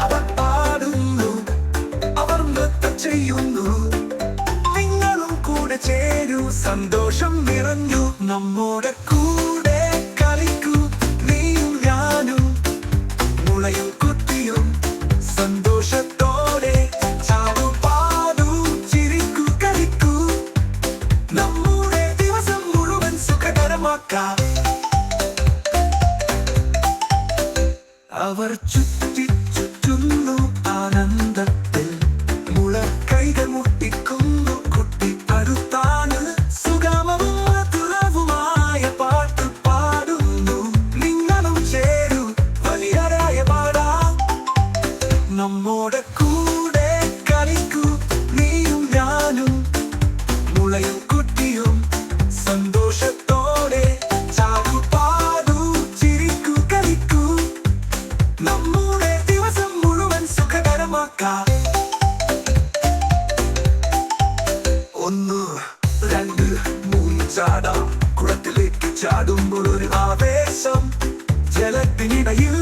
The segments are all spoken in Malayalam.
അവർ പാടുന്നു. ചെയ്യുന്നു. കൂടെ സന്തോഷം നിറഞ്ഞു. നമ്മുടെ കൂടെ കളിക്കൂ. നീയും ഞാനും മുളയും കുത്തിയും സന്തോഷത്തോടെ ചിരിക്കൂ കളിക്കൂ. നമ്മുടെ ദിവസം മുഴുവൻ സുഖകരമാക്കാം. അവർ ചുറ്റി ചുറ്റുന്നു ആനന്ദത്തിൽ. മുളക്കൈകൾ മുട്ടിക്കുന്നു കുട്ടി അടുത്താണ് സുഗമവും മധുരവുമായ നമ്മോടെ ചാടാം കുളത്തിലേക്ക് ചാടുമ്പോൾ ഒരു ആവേശം. ജലത്തിനിടയിൽ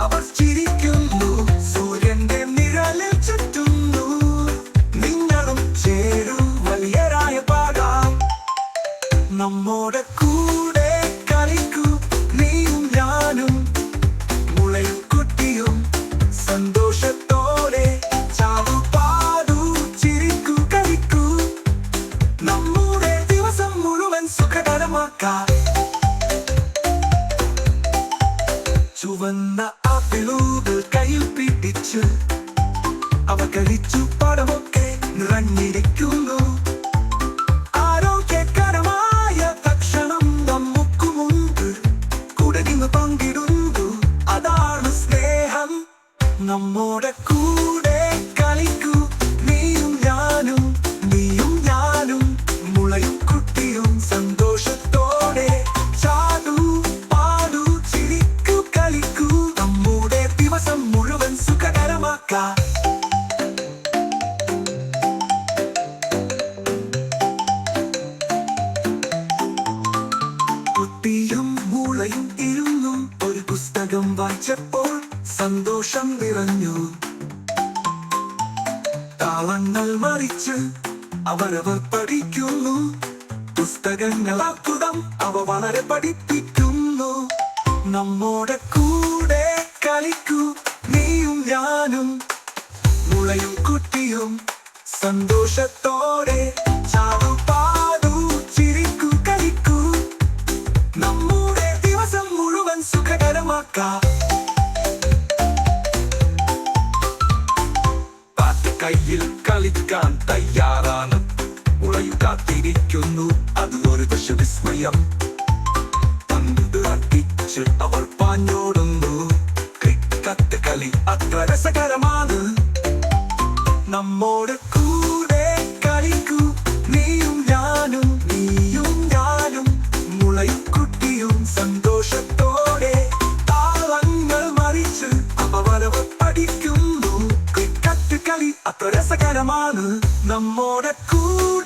അവർ ചിരിക്കുന്നു. സൂര്യന്റെ നിഴലിൽ ചുറ്റുന്നു. നിങ്ങളും ചേരൂ വലിയരായ പാടാം നമ്മോടെ കൂടെ ചുവന്ന ആപ്പിളുകൾ കയ്യിൽ പിടിച്ച് അവ കഴിച്ചു പടമൊക്കെ നിറഞ്ഞിരിക്കുന്നു. ആരോഗ്യകരമായ ഭക്ഷണം നമുക്കുമുണ്ട്. കൂടെ നിന്ന് പങ്കിടുന്നു. അതാണ് സ്നേഹം. മൂളയും ഇരുന്നു ഒരു പുസ്തകം വായിച്ചപ്പോൾ സന്തോഷം നിറഞ്ഞു. താളങ്ങൾ മറിച്ച് അവരവർ പഠിക്കുന്നു. പുസ്തകങ്ങൾ അത്ഭുതം അവ വളരെ പഠിപ്പിക്കുന്നു. നമ്മോടെ കൂടെ കളിക്കൂ നീയും ഞാനും. മുളയും കുട്ടിയും സന്തോഷത്തോടെ ചാടു സുഖകരമാക്കാം പാട്ട് കയ്യിൽ കളിക്കാൻ തയ്യാറാണ് മുളയു കാത്തിരിക്കുന്നു അത് ഒരു ദശ വിസ്മയം പന്ത് അടിച്ച് അവർ പാഞ്ഞോടുന്നു ക്രിക്കറ്റ് കളി അത്ര രസകരമാണ് നമ്മോട് പഠിക്കുന്നു ക്രിക്കറ്റ്